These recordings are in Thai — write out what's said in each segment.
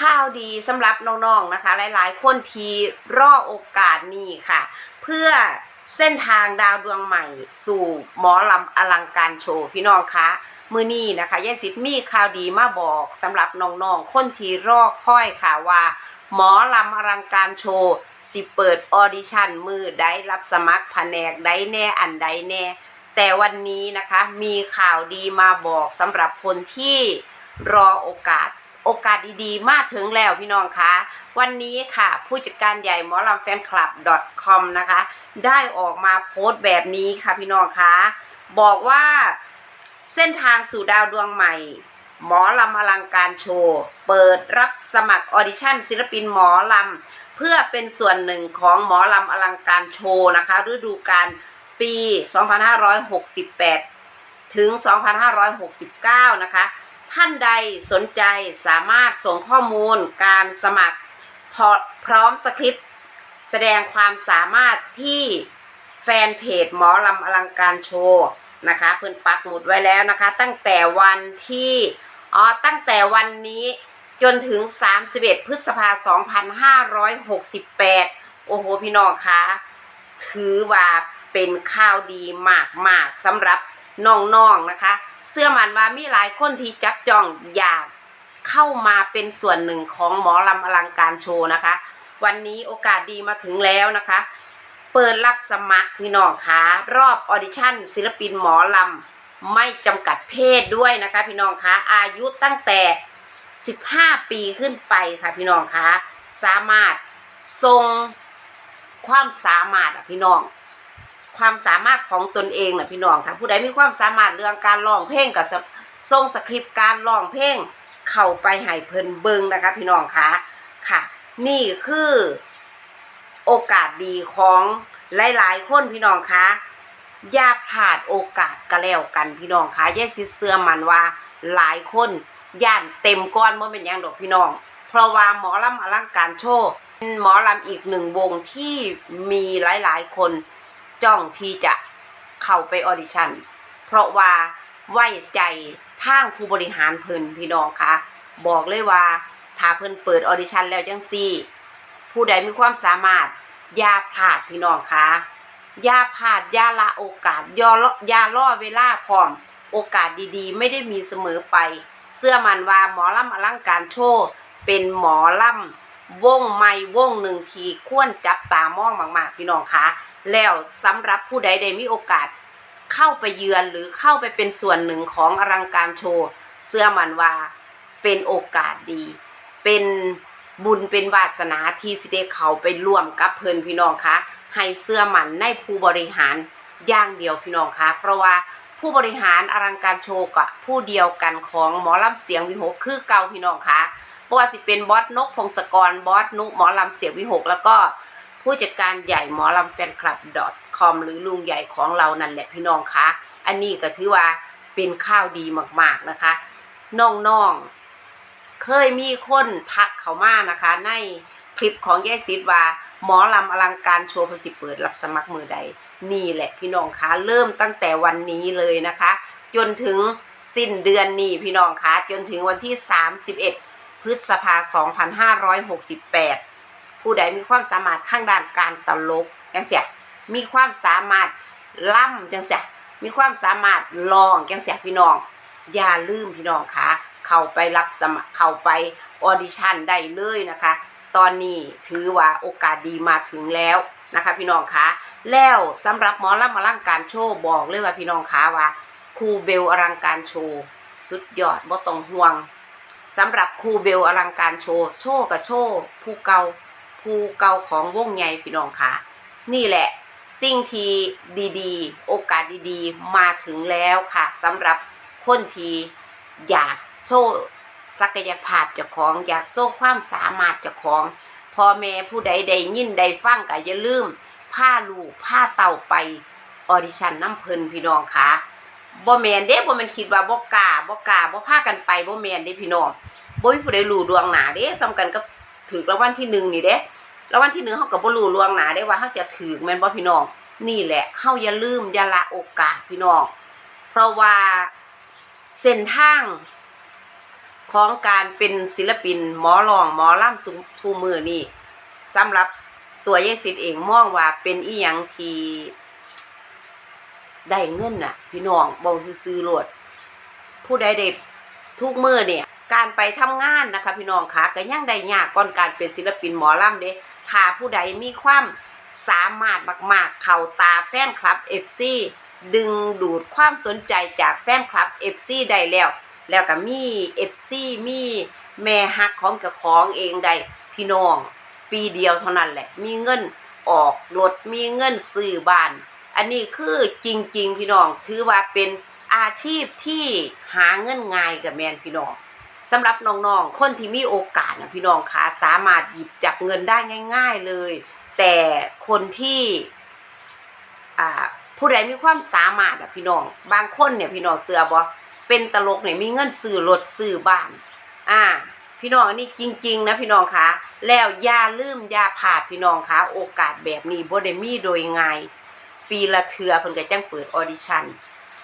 ข้าวดีสำหรับน้องๆนะคะ หลายๆ คนที่รอโอกาสนี้ค่ะ เพื่อเส้นทางดาวดวงใหม่ สู่หมอลำอลังการโชว์พี่น้องคะมือนี้นะคะยายสิทธิ์มีข่าวดีมาบอกสำหรับน้องๆคนที่รอค่อยค่ะว่า หมอลำอลังการโชว์สิเปิดออดิชั่นมือได้รับสมัครแผนกได้แน่อันใดแน่ แต่วันนี้นะคะมีข่าวดีมาบอกสำหรับคนที่รอโอกาส โอกาสดีๆ มาถึงแล้วพี่น้องคะ วันนี้ค่ะผู้จัดการใหญ่หมอลำแฟนคลับ .com นะคะ ได้ออกมาโพสต์แบบนี้ค่ะพี่น้องคะ บอกว่าเส้นทางสู่ดาวดวงใหม่ หมอลำอลังการโชว์ เปิดรับสมัครออดิชั่นศิลปินหมอลำ เพื่อเป็นส่วนหนึ่งของหมอลำอลังการโชว์นะคะฤดูกาลปี 2568 ถึง 2569 นะคะ ท่านใดสนใจสามารถส่งข้อมูลการสมัครพพร้อมสคริปต์ แสดงความสามารถที่แฟนเพจหมอลำอลังการโชว์นะคะเพิ่นปักหมุดไว้แล้วนะคะ ตั้งแต่วันที่อ๋อตั้งแต่วันนี้จนถึง 31 พฤษภาคม2568 โอ้โห พี่น้องคะถือว่าเป็นข่าวดีมากๆสำหรับน้องๆนะคะ เสื้อมันว่ามีหลายคนที่จับจองอยากเข้ามาเป็นส่วนหนึ่งของหมอลำอลังการโชว์นะคะ วันนี้โอกาสดีมาถึงแล้วนะคะ เปิดรับสมัครพี่น้องคะรอบออดิชั่น ศิลปินหมอลำไม่จำกัดเพศด้วยนะคะ พี่น้องคะอายุตั้งแต่ 15 ปีขึ้นไปค่ะพี่น้องคะสามารถทรงความสามารถอะพี่น้อง ความสามารถของตนเองนะพี่น้องถ้าผู้ใดมีความสามารถเรื่องการร้องเพลงกับสทรงสคริปต์การร้องเพลงเข้าไปให้เพิ่นเบิงนะคะ พี่น้องคะค่ะ นี่คือโอกาสดีของหลาย ๆ คนพี่น้องคะอย่าพลาดโอกาสก็แล้วกันพี่น้องคะอย่าสิเสื้อมันว่าหลายคนย่านเต็มก้อนเมื่อเป็นยังดอกพี่น้อง เพราะว่าหมอลำอลังการโชว์เป็นหมอลำอีกหนึ่งวงที่มีหลาย ๆ คน จ้องที่จะเข้าไปออดิชั่น เพราะว่าไว้ใจทางผู้บริหารเพิ่นพี่น้องคะบอกเลยว่าถ้าเพิ่นเปิดออดิชั่นแล้วจังซี่ ผู้ใดมีความสามารถอย่าพลาดพี่น้องคะอย่าพลาดอย่าละโอกาสอย่าละอย่าล่อเวลาพร้อม โอกาสดีๆ ไม่ได้มีเสมอไป เสื้อมันว่าหมอลำอลังการโชว์เป็นหมอลำ วงใหม่วงหนึ่งทีควรจับตามองมากๆพี่น้องคะแล้วสำหรับผู้ใดได้มีโอกาส เข้าไปเยือนหรือเข้าไปเป็นส่วนหนึ่งของอลังการโชว์เสื้อมันว่าเป็นโอกาสดี เป็นบุญเป็นวาสนาที่สิได้เขาไปร่วมกับเพิ่นพี่น้องคะให้เสื้อมันในผู้บริหารอย่างเดียวพี่น้องคะเพราะว่าผู้บริหารอลังการโชว์กับผู้เดียวกันของหมอลำเสียงวิหกคือเก่าพี่น้องคะ เพราะว่าสิเป็นบอสนกพงศกรบอสนุหมอลำเสียวิหก แล้วก็ผู้จัดการใหญ่หมอลำแฟนคลับ .com หรือลุงใหญ่ของเรานั่นแหละพี่น้องคะอันนี้ก็ถือว่าเป็นข้าวดีมากๆนะคะน้องๆ เคยมีคนทักเขามานะคะ ในคลิปของยายซิดว่า หมอลำอลังการโชว์พสิเปิดรับสมัครมือใด นี่แหละพี่น้องคะเริ่มตั้งแต่วันนี้เลยนะคะ จนถึงสิ้นเดือนนี้พี่น้องคะจนถึงวันที่ 31 พฤษภา 2568 ผู้ใดมีความสามารถข้างด้านการตลกจังเสียมีความสามารถล่ำจังเสียมีความสามารถลองจังเสียพี่น้อง อย่าลืมพี่น้องคะเข้าไปรับสมัครเข้าไปออดิชั่นได้เลยนะคะ ตอนนี้ถือว่าโอกาสดีมาถึงแล้วนะคะพี่น้องคะแล้วสำหรับหมอลำอลังการโชว์บอกเลยว่าพี่น้องคะว่าครูเบลอลังการโชว์สุดยอดบ่ต้องห่วง สำหรับครูเบลอลังการโชว์โชว์กับโชว์ผู้เกาภูเกาของวงใหญ่พี่น้องค่ะ นี่แหละสิ่งที่ดีๆ โอกาสดีๆ มาถึงแล้วค่ะสำหรับคนที่อยากโซ่ศักยภาพเจ้าของ อยากโซ่ความสามารถเจ้าของพ่อแม่ผู้ใดใดยินใดฟังก็อย่าลืมผ้าลูกผ้าเต่าไปออดิชั่นน้ำเพลินพี่น้องค่ะ บ่แมนเด้บ่แมันคิดว่าบ่กล้าบ่กล้าบ่พากันไปบ่แมนเด้พี่น้องบ่มีผู้ใดรู้ดวงหนาเด้ซ้ำกันกับถือรางวัลที่หนึ่งนี่เด้รางวัลที่หนึ่งเฮาก็บ่รู้ดวงหนาได้ว่าเฮาจะถือแมนบ่พี่น้องนี่แหละเฮาอย่าลืมอย่าละโอกาสพี่น้องเพราะว่าเส้นทางของการเป็นศิลปินหมอรองหมอล่ำสุทูมือนี่สำหรับตัวยายสิทธิ์เองมองว่าเป็นอีหยังที่ ได้เงินน่ะ พี่น้องบ่ซื้อๆโลดผู้ใดได้ทุกมือเนี่ย การไปทำงานนะคะ พี่น้องคะก็ยังได้ยากก่อนการเป็นศิลปินหมอลำเด้ถ้าผู้ใดมีความสามารถมากๆ เข้าตาแฟนคลับ FC ดึงดูดความสนใจจากแฟนคลับ FC ได้แล้ว แล้วก็มี FC มีแม่ฮักของกับของเองได้พี่น้อง ปีเดียวเท่านั้นแหละ มีเงินออกรถมีเงินซื้อบ้าน อันนี้คือจริง ๆ พี่น้องถือว่าเป็นอาชีพที่หาเงินง่ายกับแมนพี่น้องสำหรับน้องๆคนที่มีโอกาสนะพี่น้องคะสามารถหยิบจับเงินได้ง่าย ๆเลย แต่คนที่ผู้ใดมีความสามารถอะพี่น้อง บางคนเนี่ยพี่น้องเสือบ่เป็นตลกเนี่ยมีเงินซื้อรถซื้อบ้าน อ่า พี่น้องอันนี้จริง ๆ นะพี่น้องคะแล้วอย่าลืมอย่าพลาดพี่น้องคะโอกาสแบบนี้บ่ได้มีโดยง่าย ปีละเทือเพิ่นก็จังเปิดออดิชั่น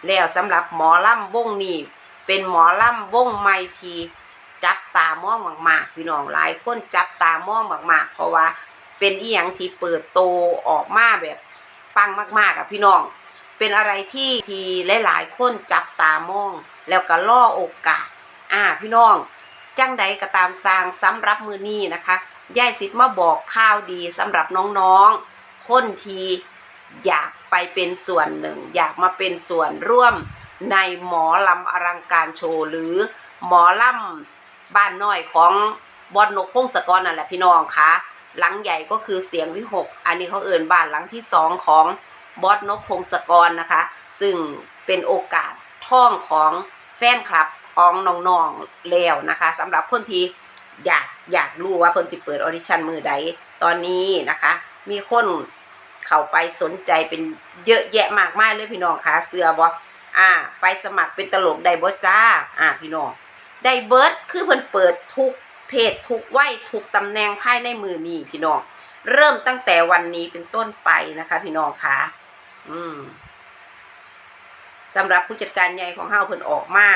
แล้วสำหรับหมอลำวงนี้เป็นหมอลำวงใหม่ที่จับตามองมากๆพี่น้องหลายคนจับตามองมากๆ เพราะว่าเป็นอีหยังที่เปิดโตออกมาแบบปังมากๆอะพี่น้อง เป็นอะไรที่ที่หลายๆคนจับตามอง แล้วก็ล่อโอกาส อ่าพี่น้องจังใดก็ตามสร้างสำหรับมือนี้นะคะยายสิทธิ์มาบอกข่าวดีสำหรับน้องๆ คนที่ อยากไปเป็นส่วนหนึ่ง อยากมาเป็นส่วนร่วมในหมอลำอลังการโชว์หรือหมอลำบ้านน้อยของบอดนกพงศกรนั่นแหละพี่น้องคะหลังใหญ่ก็คือเสียงวิหก อันนี้เขาเอ่นบ้านหลังที่สองของบอสนกพงศกรนะคะ ซึ่งเป็นโอกาสท่องของแฟนคลับของน้องๆแล้วนะคะสำหรับคนที่อยากอยากรู้ว่าเพิ่นสิเปิดออดิชั่นมือใดตอนนี้นะคะ มีคน เข้าไปสนใจเป็นเยอะแยะมากมายเลยพี่น้องคะเสือบออ่า ไปสมัครเป็นตลกได้บ่จ้า อ่าพี่น้องได้เบิร์ดคือเพิ่นเปิดทุกเพจทุกไว้ทุกตำแหน่งภายในมือนี้พี่น้องเริ่มตั้งแต่วันนี้เป็นต้นไปนะคะ พี่น้องคะอืมสำหรับผู้จัดการใหญ่ของเฮาเพิ่นออกมา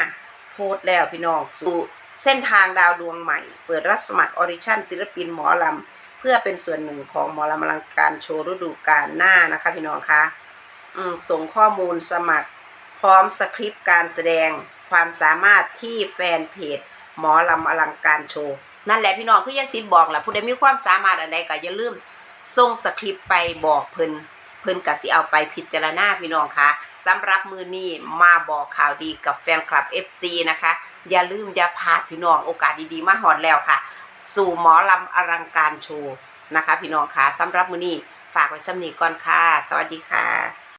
โพสต์แล้วพี่น้องสู่เส้นทางดาวดวงใหม่ เปิดรับสมัครออดิชั่นศิลปินหมอลำ เพื่อเป็นส่วนหนึ่งของหมอลำอลังการโชว์ฤดูกาลหน้านะคะพี่น้องคะส่งข้อมูลสมัคร พร้อมสคริปต์การแสดงความสามารถที่แฟนเพจหมอลำอลังการโชว์ นั่นแหละพี่น้องคือยาซิดบอกแหละผู้ใดมีความสามารถอันใดก็อย่าลืมส่งสคริปต์ไปบอกเพิ่นเพิ่นก็สิเอาไปพิจารณาพี่น้องคะสำหรับมือนี้มาบอกข่าวดีกับแฟนคลับ FC นะคะ อย่าลืมอย่าพลาดพี่น้องโอกาสดีๆมาหอดแล้วค่ะ สู่หมอลำอลังการโชว์นะคะ พี่น้องคะสำหรับมือนี้ฝากไว้สำนีก่อนค่ะ สวัสดีค่ะ